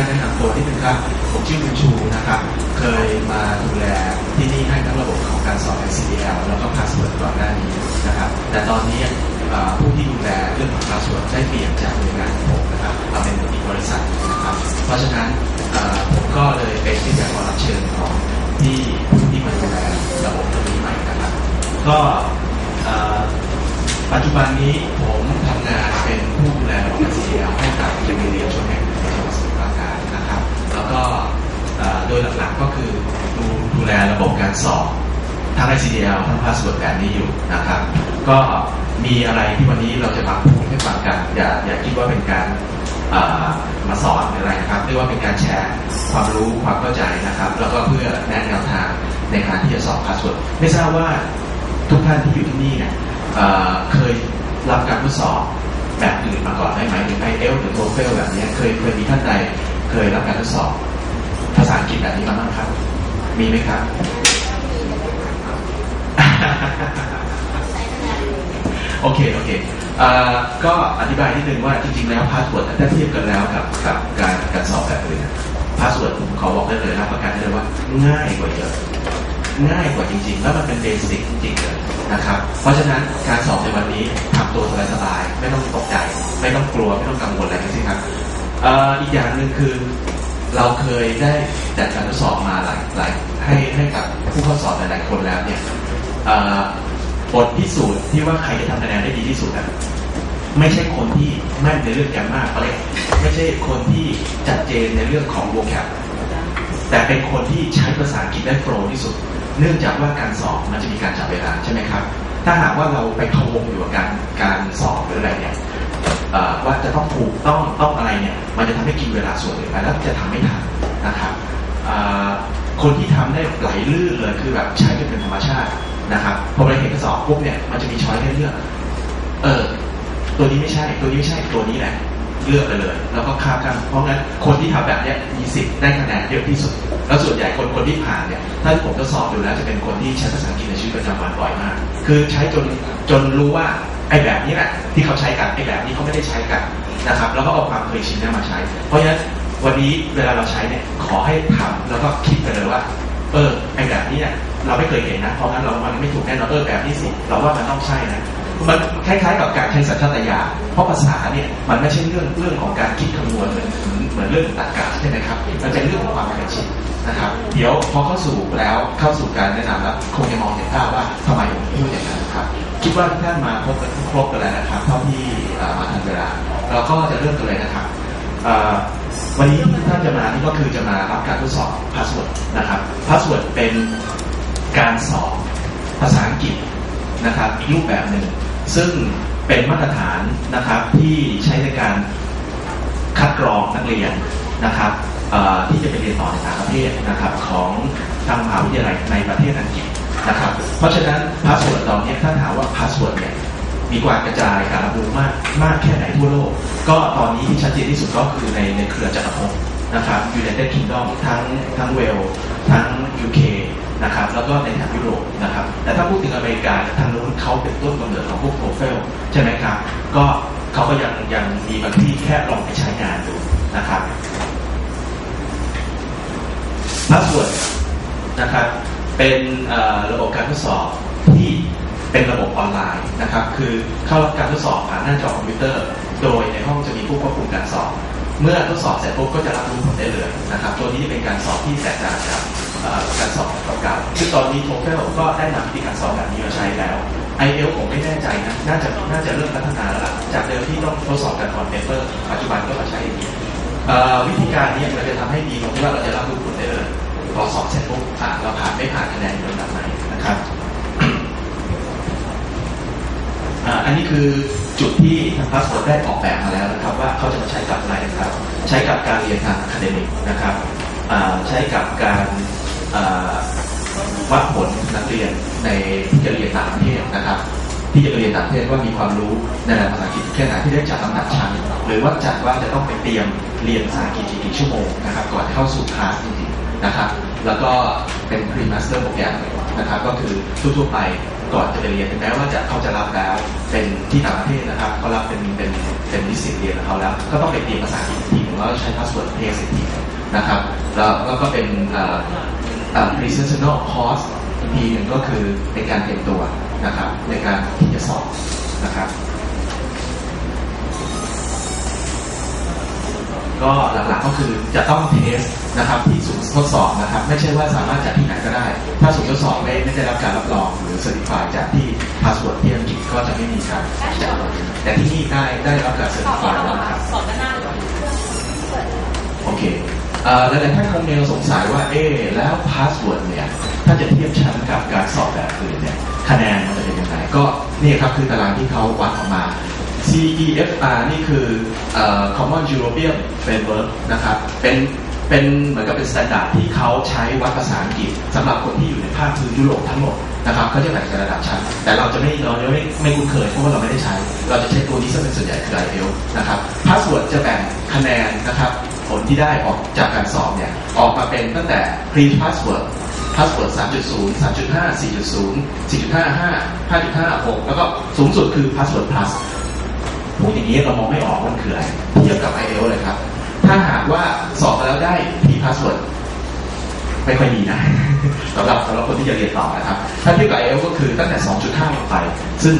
าตแนะนำตัวนิดนึงครับผมชื่อบุญชูนะครับเคยมาดูแลที่นี่ให้ทั้งระบบของการสอน ICDL แล้วก็ Password ก่อนหน้านี้นะครับแต่ตอนนี้ผู้ที่ดูแลเรื่องของ Password ได้เปลี่ยนจากหน่วยงานผมนะครับมาเป็นอีกบริษัทนะครับเพราะฉะนั้นผมก็เลยเป็นที่จะขอรับเชิญของที่ผู้ที่มาดูแลระบบตรงนี้ใหม่นะครับก็ ยหลักๆก็คือดูดูแลระบบการสอบทั้ง ICDL ทั้ง Password แบบนี้อยู่นะครับ ก็มีอะไรที่วันนี้เราจะมาพูดให้ฟังกัน อย่าอย่าคิดว่าเป็นการมาสอนหรืออะไรนะครับเรียกว่าเป็นการแชร์ความรู้ความเข้าใจนะครับ แล้วก็เพื่อแนะแนวทางในการที่จะสอบ Password ไม่ทราบว่าทุกท่านที่อยู่ที่นี่เนี่ยเคยรับการทดสอบแบบอื่นมาก่อนไหมหมายถึงไอเอลหรือโทเฟลแบบนี้เคยเคยมีท่านใดเคยรับการทดสอบ ษาอังกฤษแบบนี้มาบ้างครับ มีไหมครับ โอเค โอเคเอ่อก็อธิบายนิดนึงว่าจริงๆแล้วพาสเวิร์ดถ้าเทียบกันแล้วกับกับการการสอบแบบอื่นพาสเวิร์ดผมขอบอกได้เลยรับประกันได้เลยว่า ง่ายกว่าเยอะง่ายกว่าจริงๆ แล้วมันเป็นเบสิกจริงๆเลยนะครับ เพราะฉะนั้นการสอบในวันนี้ทำตัวสบายๆไม่ต้องตกใจ ไม่ต้องกลัว ไม่ต้องกังวลอะไรทั้งสิ้นครับเอ่ออีกอย่างหนึ่งคือ เราเคยได้จัดการทดสอบมาหลายหลายให้ให้กับผู้เข้าสอบหลายๆคนแล้วเนี่ยบทพิสูจน์ที่ว่าใครจะทำคะแนนได้ดีที่สุดอะไม่ใช่คนที่แม่นในเรื่องแกรมมาเล็กไม่ใช่คนที่จัดเจนในเรื่องของโวแคปแต่เป็นคนที่ใช้ภาษาอังกฤษได้โฟล์ที่สุด เนื่องจากว่าการสอบมันจะมีการจับเวลาใช่ไหมครับ ถ้าหากว่าเราไปพะวงอยู่กับการการสอบหรืออะไรเนี่ย ว่าจะต้องถูกต้องต้องอะไรเนี่ยมันจะทำให้กินเวลาส่วนหนึ่งไปแล้วจะทำไม่ทันนะครับคนที่ทำได้ไหลลื่นเลยคือแบบใช้เป็นธรรมชาตินะครับพอเราเห็นข้อสอบปุ๊บเนี่ยมันจะมีช้อยให้เลือกเออตัวนี้ไม่ใช่ตัวนี้ไม่ใช่ตัวนี้แหละเลือกไปเลย แล้วก็ข้ามกัน เพราะงั้นคนที่ทำแบบเนี้ยมีสิทธิ์ได้คะแนนเยอะที่สุด แล้วส่วนใหญ่คนคนที่ผ่านเนี่ยถ้าที่ผมทดสอบดูแล้วจะเป็นคนที่ใช้ภาษาอังกฤษในชีวิตประจำวันบ่อยมาก คือใช้จนจนรู้ว่า ไอ้แบบนี้แหละที่เขาใช้กันไอ้แบบนี้เขาไม่ได้ใช้กันนะครับ แล้วก็เอาความเคยชินนี่มาใช้ เพราะฉะนั้นวันนี้เวลาเราใช้เนี่ยขอให้ทำแล้วก็คิดไปเลยว่า เออไอ้แบบนี้เนี่ยเราไม่เคยเห็นนะ เพราะงั้นเรามันไม่ถูกแน่นอนเออแบบนี้สิเราว่ามันต้องใช่นะมันคล้ายๆ กับการใช้สัญชาตญาณเพราะภาษาเนี่ยมันไม่ใช่เรื่องเรื่องของการคิดคำนวณเหมือนเหมือนเรื่องตรรกะใช่ไหมครับมันเป็นเรื่องของความเคยชินนะครับ เดี๋ยวพอเข้าสู่แล้วเข้าสู่การแนะนำแล้วคงจะมองเห็นภาพว่าทำไมผมพูดอย่างนั้นครับ คิดว่าทุกท่านมาพบกันครบกันแล้วนะครับเท่าที่มาทันเวลาเราก็จะเริ่มกันเลยนะครับวันนี้ที่ท่านจะมานี่ก็คือจะมารับการทดสอบพาสเวิร์ดนะครับพาสเวิร์ดเป็นการสอบภาษาอังกฤษนะครับรูปแบบหนึ่ง ซึ่งเป็นมาตรฐานนะครับที่ใช้ในการคัดกรองนักเรียนนะครับที่จะไปเรียนต่อในต่างประเทศนะครับของทางมหาวิทยาลัยในประเทศอังกฤษ นะครับเพราะฉะนั้นพาสเวิร์ดตอนนี้ถ้าถามว่าพาสเวิร์ดเนี่ยมีกากระจายการรับรู้มากมากแค่ไหนทั่วโลก ก็ตอนนี้ที่ชัดเจนที่สุดก็คือในในเครือจักรภพนะครับ United Kingdom ทั้งทั้งเวลทั้ง UK นะครับแล้วก็ในแถบยุโรปนะครับแต่ถ้าพูดถึงอเมริกาทางนู้นเขาเป็นต้นกำเนิดของพวกโปรเฟลใช่ไหมครับก็เขาก็ยังยังมีบางที่แค่ลองไปใช้งานดูนะครับพาสเวิร์ดนะครับ เป็นระบบการทดสอบที่เป็นระบบออนไลน์นะครับ คือเข้ารับการทดสอบผ่านหน้าจอคอมพิวเตอร์ โดยในห้องจะมีผู้ควบคุมการสอบ เมื่อทดสอบเสร็จปุ๊บก็จะรับรู้ผลได้เลยนะครับ ตัวนี้เป็นการสอบที่แตกต่างจากการสอบแบบเก่าๆซึ่งตอนนี้โทเฟลก็ได้นำวิธีการสอบแบบนี้มาใช้แล้ว i อเอลผมไม่แน่ใจนะ น่าจะน่าจะเริ่มพัฒนาแล้วล่ะจากเดิมที่ต้องทดสอบกันคอนเปเปอร์ปัจจุบันก็มาใช้อย่างนี้วิธีการนี้มันจะทำให้ดีตรงที่ว่าเราจะรับรู้ผลได้เลย พอสอบเสร็จปุ๊บผ่านเราผ่านไม่ผ่านคะแนนอยู่ลำดับไหนนะครับอันนี้คือจุดที่ทางพาสปอร์ตได้ออกแบบมาแล้วนะครับ ว่าเขาจะมาใช้กับอะไรนะครับ ใช้กับการเรียนทางอะคาเดมิกนะครับใช้กับการวัดผลนักเรียนในที่จะเรียนต่างประเทศนะครับ ที่จะเรียนต่างประเทศว่ามีความรู้ในระดับภาษาอังกฤษแค่ไหนที่ได้จัดลำดับชั้นหรือว่าจัดว่าจะต้องไปเตรียมเรียนภาษาอังกฤษกี่ชั่วโมงนะครับ ก่อนเข้าสู่คลาสจริง นะครับ แล้วก็เป็นพรีมาสเตอร์โปรแกรมนะครับ ก็คือทั่วๆไปก่อนจะไปเรียนถึงแม้ว่าจะเขาจะรับแล้วเป็นที่ต่างประเทศนะครับเขารับเป็นเป็นเป็นนิสิตเรียนของเขาแล้ว ก็ต้องไปเรียมภาษาอังกฤษอีกทีหนึงแล้วใช้พาสเวิร์ด PST นะครับแล้วก็เป็นอ่อเอ่อ presentational course อีกทีหนึ่งก็คือเป็นการเตรียมตัวนะครับ ในการที่จะสอบนะครับ ก็หลักๆก็คือจะต้องเทส นะครับที่ศูนย์ทดสอบนะครับ ไม่ใช่ว่าสามารถจัดที่ไหนก็ได้ ถ้าศูนย์ทดสอบไม่ไม่ได้รับการรับรองหรือเซอร์ติฟายจากที่พาสเวิร์ดที่อังกฤษก็จะไม่มีการจัดแต่ที่นี่ได้ได้รับการเซอร์สอติบฟายที่แล้วเรานะครับสอบด้านหน้าหรือโอเคเอ่อหลายๆท่านคงยังสงสัยว่าเอ๊ะแล้วพาสเวิร์ดเนี่ยถ้าจะเทียบชั้นกับการสอบแบบอื่นเนี่ยคะแนนมันจะเป็นยังไงก็นี่ครับคือตารางที่เขาวัดออกมา CEFR นี่คือเอ่อ Common European Framework นะครับเป็น เป็นเหมือนกับเป็นสแตนดาร์ดที่เขาใช้วัดภาษาอังกฤษสำหรับคนที่อยู่ในภาคพื้นยุโรปทั้งหมดนะครับเขาจะแบ่งเป็นระดับชั้น แต่เราจะไม่เราจะไม่ไม่คุ้นเคยเพราะว่าเราไม่ได้ใช้ เราจะใช้ตัวนี้ซะเป็นส่วนใหญ่คือ IELTS นะครับพาสเวิร์ดจะแบ่งคะแนนนะครับผลที่ได้ออกจากการสอบเนี่ยออกมาเป็นตั้งแต่ pre password password 3.0 3.5 4.0 4.55 5.5 6 แล้วก็สูงสุดคือ password plus พูดอย่างนี้เรามองไม่ออกมันคืออะไรเทียบกับ IELTS เลยครับ ถ้าหากว่าส มาแล้วได้ pre password ไม่ค่อยดีนะสำหรับสำหรับคนที่จะเรียนต่อนะครับ ถ้าเทียบกับ IELTS ก็คือตั้งแต่ 2.5 ลงไป ซึ่ง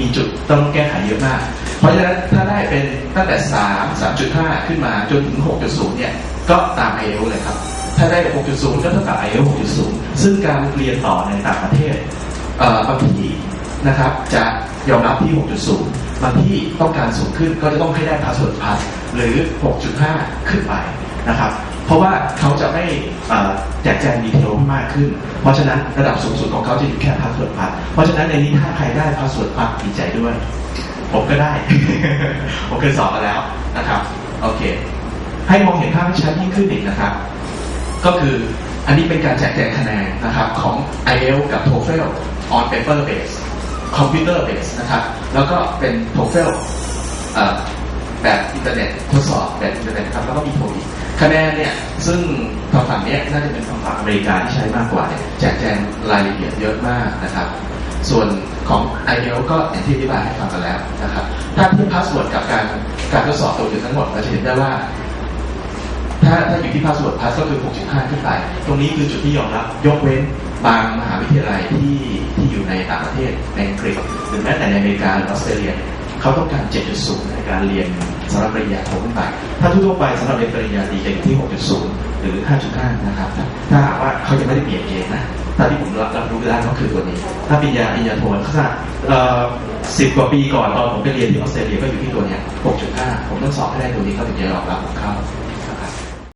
มีจุดต้องแก้ไขเยอะมาก เพราะฉะนั้นถ้าได้เป็นตั้งแต่ 3 3.5 ขึ้นมาจนถึง 6.0 เนี่ย ก็ตาม IELTS เลยครับ ถ้าได้ 6.0 ก็เท่ากับ IELTS 6.0 ซึ่งการเรียนต่อในต่างประเทศเบางที่นะครับ จะยอมรับที่ 6.0 บางที่ต้องการสูงขึ้นก็จะต้องให้ได้ password plus หรือ 6.5 ขึ้นไป รับเพราะว่าเขาจะไม่อ่อแจกแจงดีเทลมากขึ้น เพราะฉะนั้นระดับสูงสุดของเขาจะอยู่แค่ password plus เพราะฉะนั้นในนี้ถ้าใครได้ password plus ดีใจด้วย ผมก็ได้ ผมเคยสอบมาแล้วนะครับ โอเค ให้มองเห็นภาพที่ชัดยิ่งขึ้นอีกนะครับ ก็คืออันนี้เป็นการแจกแจงคะแนนนะครับของ i e l กับ TOEFL on paper base computer base นะครับ แล้วก็เป็น TOEFL เอ่อแบบอินเทอร์เน็ตทดสอบแบบอินเทอร์เน็ตครับแล้วก็มีโทอีก คะแนนเนี่ยซึ่งทางฝั่งนี้น่าจะเป็นทางฝั่งอเมริกาที่ใช้มากกว่าเนี่ยแจกแจงรายละเอียดเยอะมากนะครับ ส่วนของ i อ l ก็อย่างที่อธิบายให้ฟังกันแล้วนะครับ ถ้าเทียบพาสเวิร์ดกับการการทดสอบตัวอื่นทั้งหมดเราจะเห็นได้ว่า ถ้าถ้าอยู่ที่พาสเวิร์ดพาสก็คือ 6.5 ขึ้นไป ตรงนี้คือจุดที่ยอมรับ ยกเว้นบางมหาวิทยาลัยที่ที่อยู่ในต่างประเทศในอังกฤษหรือแม้แต่ในอเมริกาหรือออสเตรเลีย เขาต้องการ 7.0 ในการเรียนสำหรับปริญญาโทขึ้นไป ถ้าทั่วไปสำหรับเรียนปริญญาตรีจะอยู่ที่ 6.0 หรือ 5.5 นะครับ ถ้าหากว่าเขาจะไม่ได้เปลี่ยนเกณฑ์นะถ้าที่ผมรับรับรู้ได้ก็คือตัวนี้ ถ้าปริญญาปริญญาโทขนาดสิบกว่าปีก่อนตอนผมไปเรียนที่ออสเตรเลียก็อยู่ที่ตัวเนี้ย6.5 ผมต้องสอบให้ได้ตัวนี้เขาถึงจะยอมรับผมเข้า